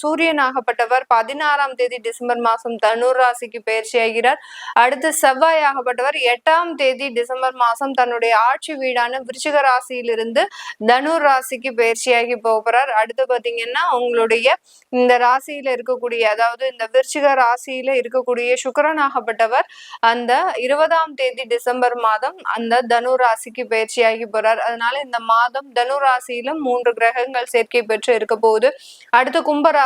சூரியன் ஆகப்பட்டவர் பதினாறாம் தேதி டிசம்பர் மாசம் தனுர் ராசிக்கு பயிற்சி ஆகிறார். அடுத்து செவ்வாய் ஆகப்பட்டவர் எட்டாம் தேதி டிசம்பர் மாசம் தன்னுடைய ஆட்சி வீடான விருச்சிக ராசியிலிருந்து தனுர் ராசிக்கு பயிற்சியாகி போகிறார் அடுத்து பாத்தீங்கன்னா உங்களுடைய இந்த ராசியில இருக்கக்கூடிய அதாவது இந்த விருச்சிக ராசியில இருக்கக்கூடிய சுக்கரன் ஆகப்பட்டவர் அந்த இருபதாம் தேதி டிசம்பர் மாதம் அந்த தனு ராசிக்கு பயிற்சியாகி போறார். அதனால இந்த மாதம் தனு ராசியிலும் மூன்று கிரகங்கள் சேர்க்கை பெற்று இருக்க போகுது. அடுத்து கும்பரா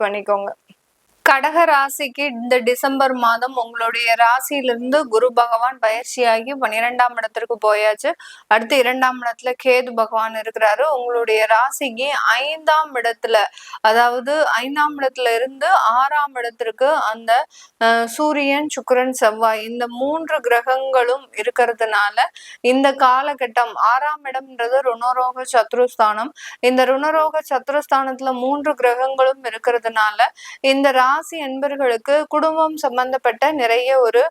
பண்ணிக்கோங்க. கடக ராசிக்கு இந்த டிசம்பர் மாதம் உங்களுடைய ராசியிலிருந்து குரு பகவான் பயிற்சியாகி பன்னிரெண்டாம் இடத்திற்கு போயாச்சு. அடுத்து இரண்டாம் இடத்துல கேது பகவான் இருக்கிறாரு. உங்களுடைய ராசிக்கு ஐந்தாம் இடத்துல அதாவது ஐந்தாம் இடத்துல இருந்து ஆறாம் இடத்திற்கு அந்த சூரியன் சுக்கரன் செவ்வாய் இந்த மூன்று கிரகங்களும் இருக்கிறதுனால இந்த காலகட்டம் ஆறாம் இடம்ன்றது ருணரோக சத்ருஸ்தானம். இந்த ருணரோக சத்ருஸ்தானத்துல மூன்று கிரகங்களும் இருக்கிறதுனால இந்த ராசி என்பர்களுக்கு குடும்பம் சம்பந்தப்பட்ட நிறைய ஒரு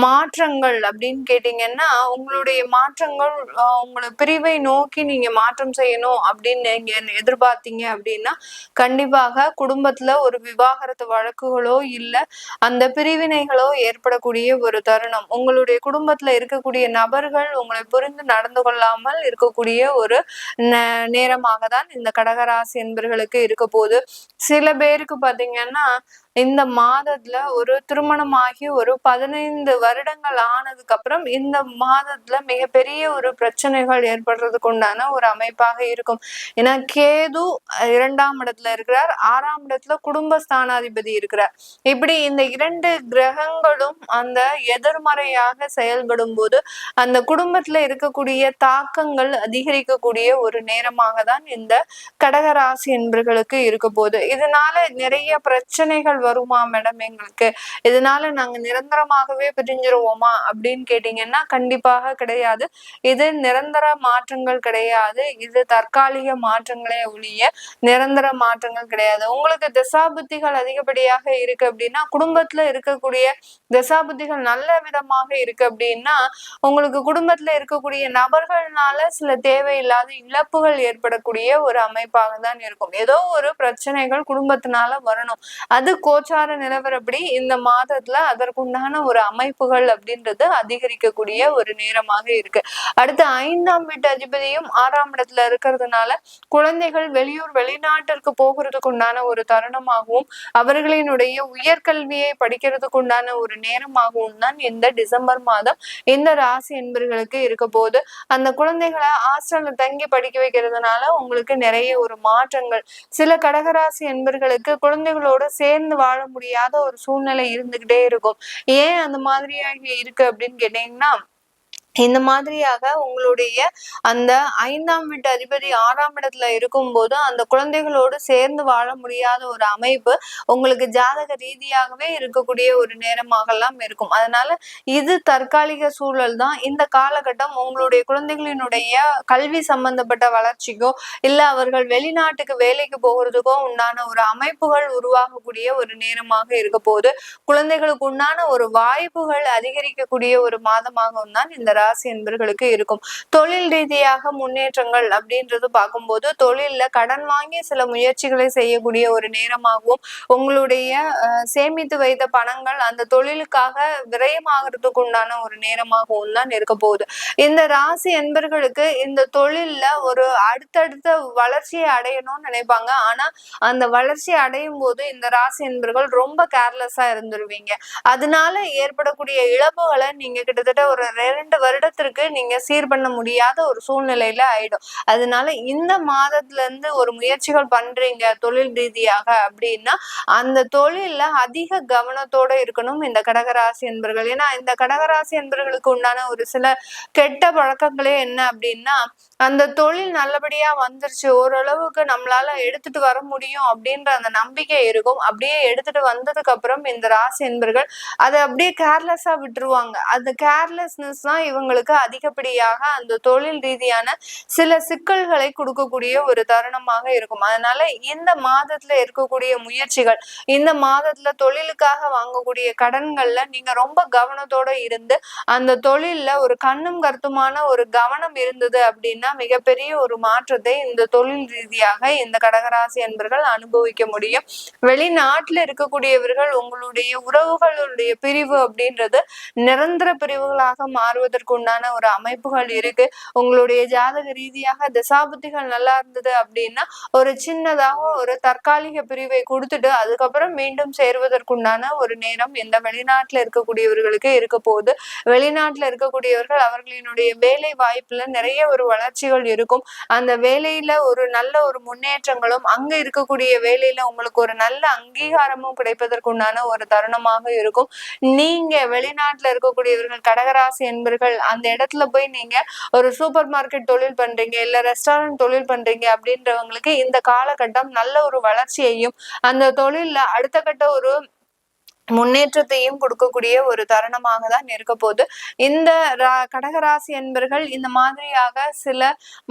மாற்றங்கள் அப்படின்னு கேட்டீங்கன்னா உங்களுடைய மாற்றங்கள் உங்களை பிரிவை நோக்கி நீங்க மாற்றம் செய்யணும் அப்படின்னு நீங்க எதிர்பார்த்தீங்க அப்படின்னா கண்டிப்பாக குடும்பத்துல ஒரு விவாகரத்து வழக்குகளோ இல்ல அந்த பிரிவினைகளோ ஏற்படக்கூடிய ஒரு தருணம். உங்களுடைய குடும்பத்துல இருக்கக்கூடிய நபர்கள் உங்களை புரிந்து நடந்து கொள்ளாமல் இருக்கக்கூடிய ஒரு நேரமாக தான் இந்த கடகராசி என்பர்களுக்கு இருக்க போது சில பேருக்கு பாத்தீங்கன்னா இந்த மாதத்துல ஒரு திருமணமாகி ஒரு பதினைந்து வருடங்கள் ஆனதுக்கு அப்புறம் இந்த மாதத்துல மிகப்பெரிய ஒரு பிரச்சனைகள் ஏற்படுறதுக்கு உண்டான ஒரு அமைப்பாக இருக்கும். ஏன்னா கேது இரண்டாம் இடத்துல இருக்கிறார் ஆறாம் இடத்துல குடும்ப ஸ்தானாதிபதி இருக்கிறார். இப்படி இந்த இரண்டு கிரகங்களும் அந்த எதிர்மறையாக செயல்படும் போது அந்த குடும்பத்துல இருக்கக்கூடிய தாக்கங்கள் அதிகரிக்கக்கூடிய ஒரு நேரமாக தான் இந்த கடகராசி என்பர்களுக்கு இருக்க போகுது. இதனால நிறைய பிரச்சனைகள் வருமா மேடம் எங்களுக்கு? இதனால நாங்க நிரந்தரமாகவே பிரிஞ்சிருவோமா? அப்படின்னு கேட்டீங்கன்னா கண்டிப்பாக கிடையாது. இது நிரந்தர மாற்றங்கள் கிடையாது. இது தற்காலிக மாற்றங்களே ஒழிய நிரந்தர மாற்றங்கள் கிடையாது. உங்களுக்கு திசாபுத்திகள் அதிகப்படியாக இருக்கு அப்படின்னா குடும்பத்துல இருக்கக்கூடிய திசாபுத்திகள் நல்ல விதமாக இருக்கு அப்படின்னா உங்களுக்கு குடும்பத்துல இருக்கக்கூடிய நபர்கள்னால சில தேவையில்லாத இழப்புகள் ஏற்படக்கூடிய ஒரு அமைப்பாக தான் இருக்கும். ஏதோ ஒரு பிரச்சனைகள் குடும்பத்தினால வரணும். அது கோச்சார நிலவரப்படி இந்த மாதத்துல அதற்குண்டான ஒரு அமைப்புகள் அப்படின்றது அதிகரிக்கக்கூடிய ஒரு நேரமாக இருக்கு. அடுத்து ஐந்தாம் வீட்டு அதிபதியும் ஆறாம் இடத்துல இருக்கிறதுனால குழந்தைகள் வெளியூர் வெளிநாட்டிற்கு போகிறதுக்கு உண்டான ஒரு தருணமாகவும் அவர்களினுடைய உயர்கல்வியை படிக்கிறதுக்கு உண்டான ஒரு நேரமாகவும் தான் இந்த டிசம்பர் மாதம் இந்த ராசி என்பர்களுக்கு இருக்க போது அந்த குழந்தைகளை ஹாஸ்டல்ல தங்கி படிக்க வைக்கிறதுனால உங்களுக்கு நிறைய ஒரு மாற்றங்கள். சில கடகராசி என்பர்களுக்கு குழந்தைகளோட சேர்ந்து வாழ முடியாத ஒரு சூழ்நிலை இருந்துகிட்டே இருக்கும். ஏன் அந்த மாதிரியாக இருக்கு அப்படின்னு கேட்டீங்கன்னா இந்த மாதிரியாக உங்களுடைய அந்த ஐந்தாம் வீட்டு அதிபதி ஆறாம் இடத்துல இருக்கும்போது அந்த குழந்தைகளோடு சேர்ந்து வாழ முடியாத ஒரு அமைப்பு உங்களுக்கு ஜாதக ரீதியாகவே இருக்கக்கூடிய ஒரு நேரமாகலாம் இருக்கும். அதனால இது தற்காலிக சூழல் தான். இந்த காலகட்டம் உங்களுடைய குழந்தைகளினுடைய கல்வி சம்பந்தப்பட்ட வளர்ச்சிக்கோ இல்ல அவர்கள் வெளிநாட்டுக்கு வேலைக்கு போகிறதுக்கோ உண்டான ஒரு அமைப்புகள் உருவாகக்கூடிய ஒரு நேரமாக இருக்க போது குழந்தைகளுக்கு உண்டான ஒரு வாய்ப்புகள் அதிகரிக்கக்கூடிய ஒரு மாதமாகவும் தான் இந்த ராசி என்பர்களுக்கு இருக்கும். தொழில் ரீதியாக முன்னேற்றங்கள் அப்படின்றது பார்க்கும்போது தொழிலில் கடன் வாங்கி சில முயற்சிகளை செய்யக்கூடிய ஒரு நேரமாகவும் உங்களுடைய சேமித்து வைத்த பணங்கள் அந்த தொழிலுக்காக விரயமாகிறதுக்கு உண்டான ஒரு நேரமாகவும் தான் இருக்க போகுது. இந்த ராசி என்பர்களுக்கு இந்த தொழில்ல ஒரு அடுத்தடுத்த வளர்ச்சியை அடையணும்னு நினைப்பாங்க. ஆனா அந்த வளர்ச்சி அடையும் போது இந்த ராசி என்பர்கள் ரொம்ப கேர்லெஸ்ஸா இருந்துருவீங்க. அதனால ஏற்படக்கூடிய இழப்புகளை நீங்க கிட்டத்தட்ட ஒரு ரெண்டு வருடத்திற்கு நீங்க சீர் பண்ண முடியாத ஒரு சூழ்நிலையில ஆயிடும். அதனால இந்த மாதத்துல இருந்து ஒரு முயற்சிகள் பண்றீங்க தொழில் ரீதியாக அப்படின்னா அந்த தொழில்ல அதிக கவனத்தோட இருக்கணும் இந்த கடகராசி என்பர்கள். ஏன்னா இந்த கடகராசி என்பர்களுக்கு உண்டான ஒரு சில கெட்ட பழக்கங்களே என்ன அப்படின்னா அந்த தொழில் நல்லபடியா வந்துருச்சு ஓரளவுக்கு நம்மளால எடுத்துட்டு வர முடியும் அப்படின்ற அந்த நம்பிக்கை இருக்கும். அப்படியே எடுத்துட்டு வந்ததுக்கு அப்புறம் இந்த ராசி என்பர்கள் அதை அப்படியே கேர்லெஸ்ஸா விட்டுருவாங்க. அந்த கேர்லெஸ்னஸ் தான் இவங்களுக்கு அதிகப்படியாக அந்த தொழில் ரீதியான சில சிக்கல்களை கொடுக்கக்கூடிய ஒரு தருணமாக இருக்கும். அதனால இந்த மாதத்துல இருக்கக்கூடிய முயற்சிகள் இந்த மாதத்துல தொழிலுக்காக வாங்கக்கூடிய கடன்கள்ல நீங்க ரொம்ப கவனத்தோட இருந்து அந்த தொழில்ல ஒரு கண்ணும் கருத்துமான ஒரு கவனம் இருந்தது அப்படின்னா மிகப்பெரிய ஒரு மாற்றத்தை இந்த தொழில் ரீதியாக இந்த கடகராசி என்பர்கள் அனுபவிக்க முடியும். வெளிநாட்டுல இருக்கக்கூடியவர்கள் உங்களுடைய உறவுகளுடைய பிரிவு அப்படின்றது நிரந்தர பிரிவுகளாக மாறுவதற்கு உண்டான ஒரு அமைப்புகள் இருக்கு. உங்களுடைய ஜாதக ரீதியாக தசாபுத்திகள் நல்லா இருந்தது அப்படின்னா ஒரு சின்னதாக ஒரு தற்காலிக பிரிவை கொடுத்துட்டு அதுக்கப்புறம் மீண்டும் சேர்வதற்குண்டான ஒரு நேரம் இந்த வெளிநாட்டுல இருக்கக்கூடியவர்களுக்கு இருக்க போகுது. வெளிநாட்டுல இருக்கக்கூடியவர்கள் அவர்களினுடைய வேலை வாய்ப்புல நிறைய ஒரு வளர்ச்சிகள் இருக்கும். அந்த வேலையில ஒரு நல்ல ஒரு முன்னேற்றங்களும் அங்க இருக்கக்கூடிய வேலையில உங்களுக்கு ஒரு நல்ல அங்கீகாரமும் கிடைப்பதற்குண்டான ஒரு தருணமாக இருக்கும். நீங்க வெளிநாட்டுல இருக்கக்கூடியவர்கள் கடகராசி என்பர்கள் அந்த இடத்துல போய் நீங்க ஒரு சூப்பர் மார்க்கெட் தொழில் பண்றீங்க இல்ல ரெஸ்டாரண்ட் தொழில் பண்றீங்க அப்படின்றவங்களுக்கு இந்த காலகட்டம் நல்ல ஒரு வளர்ச்சியையும் அந்த தொழில்ல அடுத்த கட்ட ஒரு முன்னேற்றத்தையும் கொடுக்கக்கூடிய ஒரு தருணமாக தான் இருக்க போது இந்த கடகராசி என்பர்கள் இந்த மாதிரியாக சில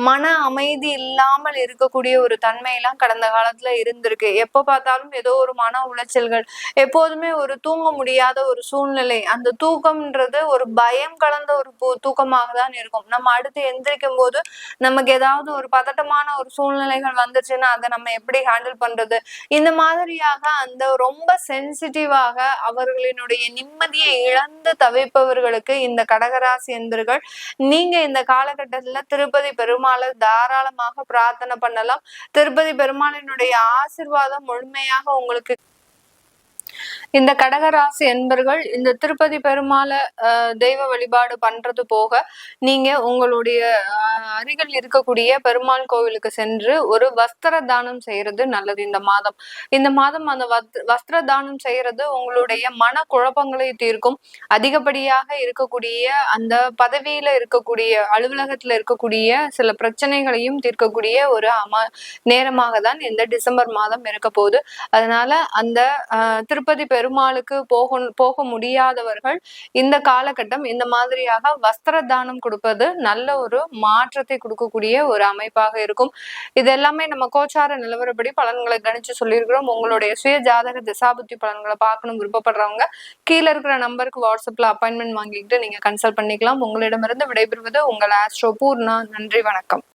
மன அமைதி இல்லாமல் இருக்கக்கூடிய ஒரு தன்மையெல்லாம் கடந்த காலத்துல இருந்திருக்கு. எப்ப பார்த்தாலும் ஏதோ ஒரு மன உளைச்சல்கள் எப்போதுமே ஒரு தூங்க முடியாத ஒரு சூழ்நிலை அந்த தூக்கம்ன்றது ஒரு பயம் கலந்த ஒரு தூக்கமாக தான் இருக்கும். நம்ம அடுத்து எந்திரிக்கும் போது நமக்கு ஏதாவது ஒரு பதட்டமான ஒரு சூழ்நிலைகள் வந்துச்சுன்னா அதை நம்ம எப்படி ஹேண்டில் பண்றது? இந்த மாதிரியாக அந்த ரொம்ப சென்சிட்டிவாக அவர்களினுடைய நிம்மதியை இழந்து தவிப்பவர்களுக்கு இந்த கடகராசி என்பர்கள் நீங்க இந்த காலகட்டத்துல திருப்பதி பெருமாளை தாராளமாக பிரார்த்தனை பண்ணலாம். திருப்பதி பெருமாளினுடைய ஆசிர்வாதம் முழுமையாக உங்களுக்கு இந்த கடகராசி என்பர்கள் இந்த திருப்பதி பெருமாளை தெய்வ வழிபாடு பண்றது போக நீங்க உங்களுடைய அருகில் இருக்கக்கூடிய பெருமாள் கோவிலுக்கு சென்று ஒரு வஸ்திர தானம் செய்யறது நல்லது. இந்த மாதம் இந்த மாதம் அந்த வஸ்திர தானம் செய்யறது உங்களுடைய மன குழப்பங்களை தீர்க்கும். அதிகப்படியாக இருக்கக்கூடிய அந்த பதவியில இருக்கக்கூடிய அலுவலகத்துல இருக்கக்கூடிய சில பிரச்சனைகளையும் தீர்க்கக்கூடிய ஒரு அம நேரமாக தான் இந்த டிசம்பர் மாதம் இருக்க போகுது. அதனால அந்த திருப்பதி பெருமாளுக்கு போக போக முடியாதவர்கள் இந்த காலகட்டம் இந்த மாதிரியாக வஸ்திர தானம் கொடுப்பது நல்ல ஒரு மாற்றத்தை கொடுக்கக்கூடிய ஒரு அமைப்பாக இருக்கும். இது எல்லாமே நம்ம கோச்சார நிலவரப்படி பலன்களை கணிச்சு சொல்லியிருக்கிறோம். உங்களுடைய சுய ஜாதக திசாபுத்தி பலன்களை பார்க்கணும் விருப்பப்படுறவங்க கீழே இருக்கிற நம்பருக்கு வாட்ஸ்அப்ல அப்பாயின்மெண்ட் வாங்கிக்கிட்டு நீங்க கன்சல்ட் பண்ணிக்கலாம். உங்களிடமிருந்து விடைபெறுவது உங்கள் ஆஸ்ட்ரோ பூர்ணா நன்றி வணக்கம்.